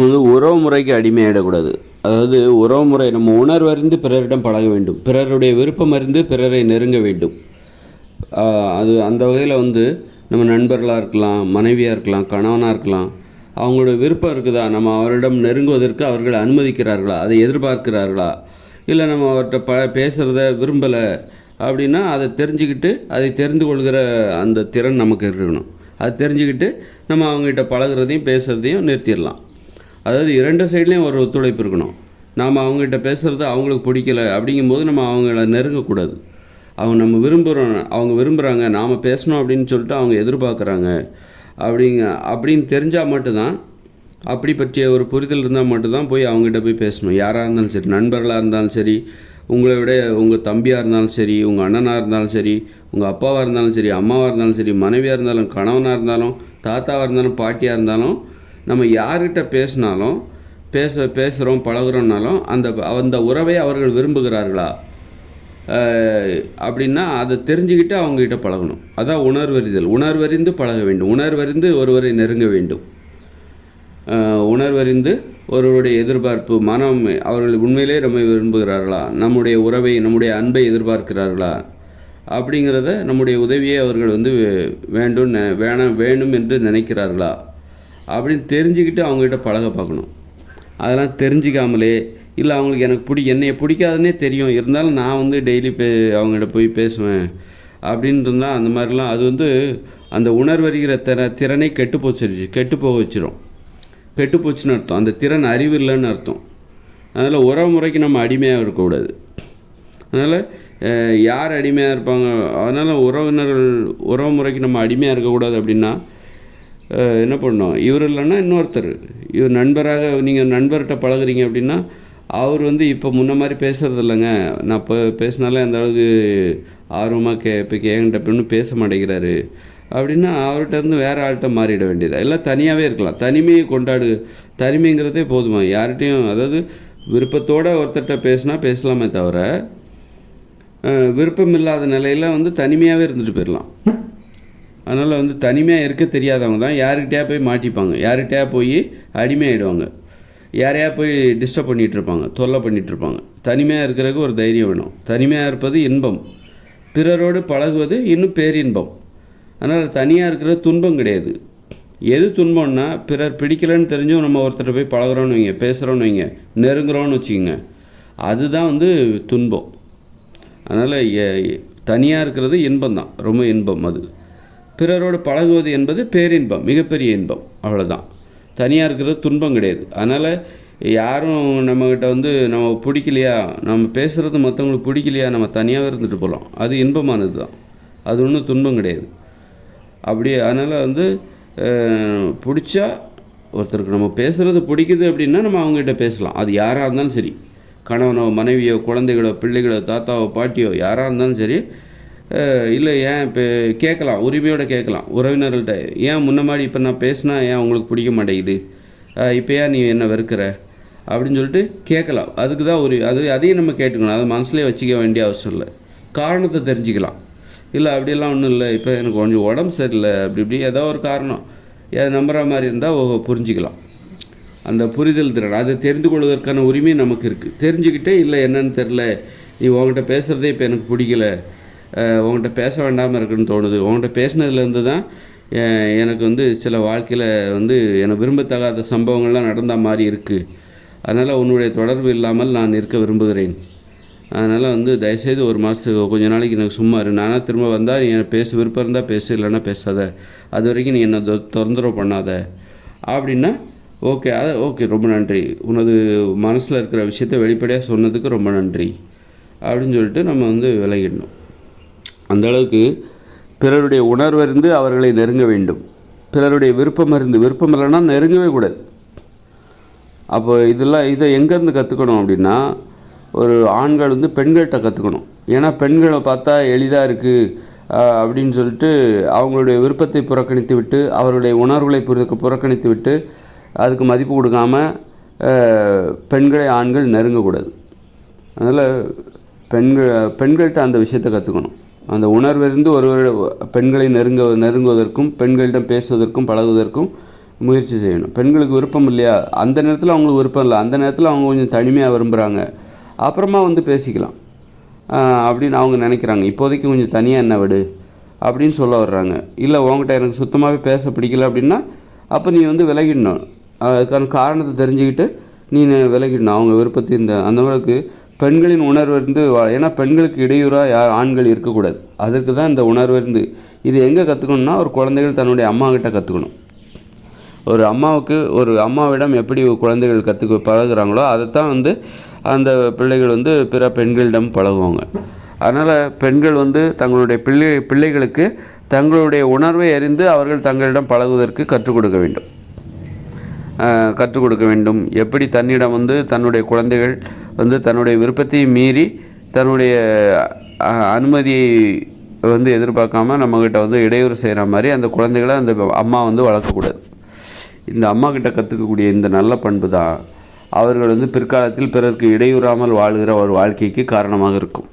வந்து உறவு முறைக்கு அடிமையாயிடக்கூடாது. அதாவது உறவு முறை நம்ம உணர்வறிந்து பிறரிடம் பழக வேண்டும். பிறருடைய விருப்பம் அறிந்து பிறரை நெருங்க வேண்டும். அது அந்த வகையில் வந்து நம்ம நண்பர்களாக இருக்கலாம் மனைவியாக இருக்கலாம் கணவனாக இருக்கலாம் அவங்களோட விருப்பம் இருக்குதா? நம்ம அவரிடம் நெருங்குவதற்கு அவர்கள் அனுமதிக்கிறார்களா? அதை எதிர்பார்க்கிறார்களா? இல்லை நம்ம அவர்கிட்ட ப பேசுகிறத விரும்பலை அப்படின்னா அதை தெரிஞ்சுக்கிட்டு அதை தெரிந்து கொள்கிற அந்த திறன் நமக்கு இருக்கணும். அது தெரிஞ்சுக்கிட்டு நம்ம அவங்ககிட்ட பழகுறதையும் பேசுகிறதையும் நிறுத்திடலாம். அதாவது இரண்டு சைட்லேயும் ஒரு ஒத்துழைப்பு இருக்கணும். நாம் அவங்ககிட்ட பேசுகிறது அவங்களுக்கு பிடிக்கல அப்படிங்கும்போது நம்ம அவங்கள நெருங்கக்கூடாது. அவங்க நம்ம விரும்புகிறோம் அவங்க விரும்புகிறாங்க நாம் பேசணும் அப்படின்னு சொல்லிட்டு அவங்க எதிர்பார்க்குறாங்க. அப்படிங்க அப்படின்னு தெரிஞ்சால் மட்டும்தான் அப்படி பற்றிய ஒரு புரிதல் இருந்தால் மட்டும்தான் போய் அவங்ககிட்ட போய் பேசணும். யாராக இருந்தாலும் சரி நண்பர்களாக இருந்தாலும் சரி உங்களை விட உங்கள் தம்பியாக இருந்தாலும் சரி உங்கள் அண்ணனாக இருந்தாலும் சரி உங்கள் அப்பாவாக இருந்தாலும் சரி அம்மாவாக இருந்தாலும் சரி மனைவியாக இருந்தாலும் கணவனாக இருந்தாலும் தாத்தாவாக இருந்தாலும் பாட்டியாக இருந்தாலும் நம்ம யார்கிட்ட பேசினாலும் பேச பேசுகிறோம் பழகிறோம்னாலும் அந்த அந்த உறவை அவர்கள் விரும்புகிறார்களா? அப்படின்னா அதை தெரிஞ்சுக்கிட்டு அவங்ககிட்ட பழகணும். அதான் உணர்வறிதல். உணர்வறிந்து பழக வேண்டும். உணர்வறிந்து ஒருவரை நெருங்க வேண்டும். உணர்வறிந்து ஒருவருடைய எதிர்பார்ப்பு மனம் அவர்கள் உண்மையிலே நம்மை விரும்புகிறார்களா? நம்முடைய உறவை நம்முடைய அன்பை எதிர்பார்க்கிறார்களா? அப்படிங்கிறத நம்முடைய உதவியை அவர்கள் வந்து வே- வேண்டும் நெ- வேணாம் வேணும் என்று நினைக்கிறார்களா? அப்படின்னு தெரிஞ்சுக்கிட்டு அவங்ககிட்ட பழக பார்க்கணும். அதெல்லாம் தெரிஞ்சிக்காமலே இல்லை அவங்களுக்கு எனக்கு பிடி என்னைய பிடிக்காதுன்னே தெரியும். இருந்தாலும் நான் வந்து டெய்லி பே அவங்ககிட்ட போய் பேசுவேன். அப்படின்னு இருந்தால் அந்த மாதிரிலாம் அது வந்து அந்த உணர்வறிகிற திற திறனை கெட்டு போச்சிருச்சு. கெட்டு போக வச்சிரும். கெட்டு போச்சுன்னு அர்த்தம். அந்த திறன் அறிவு இல்லைன்னு அர்த்தம். அதனால் உறவு முறைக்கு நம்ம அடிமையாக இருக்கக்கூடாது. அதனால் யார் அடிமையாக இருப்பாங்க? அதனால் உறவினர்கள் உறவு முறைக்கு நம்ம அடிமையாக இருக்கக்கூடாது அப்படின்னா என்ன பண்ணணும் இவர் இல்லைன்னா இன்னொருத்தர். இவர் நண்பராக நீங்கள் நண்பர்கிட்ட பழகுறீங்க அப்படின்னா அவர் வந்து இப்போ முன்ன மாதிரி பேசுறது இல்லைங்க. நான் இப்போ பேசினாலே அந்த அளவுக்கு ஆர்வமாக கே இப்போ கேங்கிட்ட அப்படின்னு பேச மாட்டேங்கிறாரு. அப்படின்னா அவர்கிட்ட இருந்து வேறு ஆள்கிட்ட மாறிட வேண்டியது? எல்லாம் தனியாகவே இருக்கலாம். தனிமையை கொண்டாடு தனிமைங்கிறதே போதுமா? யார்கிட்டையும் அதாவது விருப்பத்தோடு ஒருத்தர்கிட்ட பேசினா பேசலாமே தவிர விருப்பம் இல்லாத நிலையில் வந்து தனிமையாகவே இருந்துட்டு போயிடலாம் அதனால் வந்து தனிமையாக இருக்க தெரியாதவங்க தான் யாருக்கிட்டயா போய் மாட்டிப்பாங்க. யாருக்கிட்டயா போய் அடிமையாயிடுவாங்க. யாரையா போய் டிஸ்டர்ப் பண்ணிகிட்ருப்பாங்க தொல்லை பண்ணிகிட்ருப்பாங்க தனிமையாக இருக்கிறதுக்கு ஒரு தைரியம் வேணும். தனிமையாக இருப்பது இன்பம். பிறரோடு பழகுவது இன்னும் பேரின்பம். அதனால் தனியாக இருக்கிற துன்பம் கிடையாது. எது துன்பம்னா பிறர் பிடிக்கலன்னு தெரிஞ்சும் நம்ம ஒருத்தர் போய் பழகுறோன்னு வைங்க பேசுகிறோன்னு வைங்க நெருங்குறோன்னு வச்சுக்கோங்க. அதுதான் வந்து துன்பம். அதனால் தனியாக இருக்கிறது இன்பம் தான் ரொம்ப இன்பம் அது. பிறரோடு பழகுவது என்பது பேரின்பம் மிகப்பெரிய இன்பம். அவ்வளோதான் தனியாக இருக்கிறது துன்பம் கிடையாது. அதனால் யாரும் நம்மக்கிட்ட வந்து நம்ம பிடிக்கலையா? நம்ம பேசுகிறது மற்றவங்களுக்கு பிடிக்கலையா? நம்ம தனியாகவே இருந்துட்டு போகலாம் அது இன்பமானது தான் அது ஒன்றும் துன்பம் கிடையாது. அப்படியே அதனால் வந்து பிடிச்சா ஒருத்தருக்கு நம்ம பேசுகிறது பிடிக்குது அப்படின்னா நம்ம அவங்ககிட்ட பேசலாம். அது யாராக இருந்தாலும் சரி. கணவனோ மனைவியோ குழந்தைகளோ பிள்ளைகளோ தாத்தாவோ பாட்டியோ யாராக இருந்தாலும் சரி இல்லை ஏன் இப்போ கேட்கலாம் உரிமையோடு கேட்கலாம் உறவினர்கள்ட்ட. ஏன் முன்ன மாதிரி இப்போ நான் பேசினா ஏன் உங்களுக்கு பிடிக்க மாட்டேங்குது? இப்போ ஏன் நீ என்ன வெறுக்கிற? அப்படின்னு சொல்லிட்டு கேட்கலாம். அதுக்கு தான் ஒரு அது அதையும் நம்ம கேட்டுக்கணும். அதை மனசுலேயே வச்சுக்க வேண்டிய அவசியம் இல்லை. காரணத்தை தெரிஞ்சுக்கலாம். இல்லை அப்படியெல்லாம் ஒன்றும் இல்லை. இப்போ எனக்கு கொஞ்சம் உடம்பு சரியில்லை அப்படி இப்படி ஏதோ ஒரு காரணம். ஏதாவது நம்புகிற மாதிரி இருந்தால் ஓ புரிஞ்சுக்கலாம். அந்த புரிதல் திறன் அதை தெரிந்து கொள்வதற்கான உரிமை நமக்கு இருக்குது தெரிஞ்சுக்கிட்டே இல்லை என்னன்னு தெரில நீ உங்கள்கிட்ட பேசுகிறதே இப்போ எனக்கு பிடிக்கல. உங்கள்கிட்ட உன்கிட்ட பேச வேண்டாமல் இருக்குன்னு தோணுது. உன்கிட்ட பேசினதுலேருந்து தான் எனக்கு வந்து சில வாழ்க்கையில் வந்து எனக்கு விரும்பத்தகாத சம்பவங்கள்லாம் நடந்த மாதிரி இருக்குது அதனால் உன்னுடைய தொடர்பு இல்லாமல் நான் இருக்க விரும்புகிறேன். அதனால் வந்து தயவுசெய்து ஒரு மாதத்துக்கு கொஞ்ச நாளைக்கு எனக்கு சும்மா இரு. நானாக திரும்ப வந்தால் நீ எனக்கு பேச விருப்பம் இருந்தால் பேசு இல்லைன்னா பேசாத. அது வரைக்கும் நீ என்னை தொ- தொந்தரவு பண்ணாத. அப்படின்னா ஓகே அது ஓகே ரொம்ப நன்றி. உனது மனசில் இருக்கிற விஷயத்த வெளிப்படையாக சொன்னதுக்கு ரொம்ப நன்றி. அப்படின்னு சொல்லிட்டு நம்ம வந்து விலகிடணும். அந்த அளவுக்கு பிறருடைய உணர்வறிந்து அவர்களை நெருங்க வேண்டும். பிறருடைய விருப்பம் அறிந்து விருப்பம் இல்லைன்னா நெருங்கவே கூடாது. அப்போ இதெல்லாம் இதை எங்கேருந்து கற்றுக்கணும் அப்படின்னா ஒரு ஆண்கள் வந்து பெண்கள்கிட்ட கற்றுக்கணும் ஏன்னா பெண்களை பார்த்தா எளிதாக இருக்குது அப்படின்னு சொல்லிட்டு அவங்களுடைய விருப்பத்தை புறக்கணித்து விட்டு அவருடைய உணர்வுகளை புற புறக்கணித்து விட்டு அதுக்கு மதிப்பு கொடுக்காம பெண்களை ஆண்கள் நெருங்கக்கூடாது அதனால் பெண்கள் பெண்கள்கிட்ட அந்த விஷயத்தை கற்றுக்கணும் அந்த உணர்விருந்து ஒருவர் பெண்களை நெருங்க நெருங்குவதற்கும் பெண்களிடம் பேசுவதற்கும் பழகுவதற்கும் முயற்சி செய்யணும். பெண்களுக்கு விருப்பம் இல்லையா? அந்த நேரத்தில் அவங்களுக்கு விருப்பம் இல்லை. அந்த நேரத்தில் அவங்க கொஞ்சம் தனிமையாக விரும்புகிறாங்க அப்புறமா வந்து பேசிக்கலாம். அப்படின்னு அவங்க நினைக்கிறாங்க. இப்போதைக்கு கொஞ்சம் தனியாக என்ன விடு? அப்படின்னு சொல்ல வர்றாங்க. இல்லை உங்ககிட்ட எனக்கு சுத்தமாகவே பேச பிடிக்கல அப்படின்னா அப்போ நீ வந்து விலகிடணும். அதுக்கான காரணத்தை தெரிஞ்சுக்கிட்டு நீ விலகிடணும். அவங்க விருப்பத்தை இந்த அந்த அளவுக்கு பெண்களின் உணர்வு இருந்து ஏன்னா பெண்களுக்கு இடையூறாக யார் ஆண்கள் இருக்கக்கூடாது. அதற்கு தான் இந்த உணர்வு இருந்து. இது எங்கே கற்றுக்கணும்னா ஒரு குழந்தைகள் தன்னுடைய அம்மா கிட்ட கற்றுக்கணும் ஒரு அம்மாவுக்கு ஒரு அம்மாவிடம் எப்படி குழந்தைகள் கற்றுக்க பழகுறாங்களோ அதைத்தான் வந்து அந்த பிள்ளைகள் வந்து பிற பெண்களிடம் பழகுவாங்க. அதனால் பெண்கள் வந்து தங்களுடைய பிள்ளை பிள்ளைகளுக்கு தங்களுடைய உணர்வை அறிந்து அவர்கள் தங்களிடம் பழகுவதற்கு கற்றுக் கொடுக்க வேண்டும். கற்றுக் கொடுக்க வேண்டும். எப்படி தன்னிடம் வந்து தன்னுடைய குழந்தைகள் வந்து தன்னுடைய விருப்பத்தையும் மீறி தன்னுடைய அனுமதியை வந்து எதிர்பார்க்காம நம்மக்கிட்ட வந்து இடையூறு செய்கிற மாதிரி அந்த குழந்தைகளை அந்த அம்மா வந்து வளர்க்கக்கூடாது. இந்த அம்மா கிட்ட கற்றுக்கக்கூடிய இந்த நல்ல பண்பு தான். அவர்கள் வந்து பிற்காலத்தில் பிறருக்கு இடையூறாமல் வாழ்கிற ஒரு வாழ்க்கைக்கு காரணமாக இருக்கும்.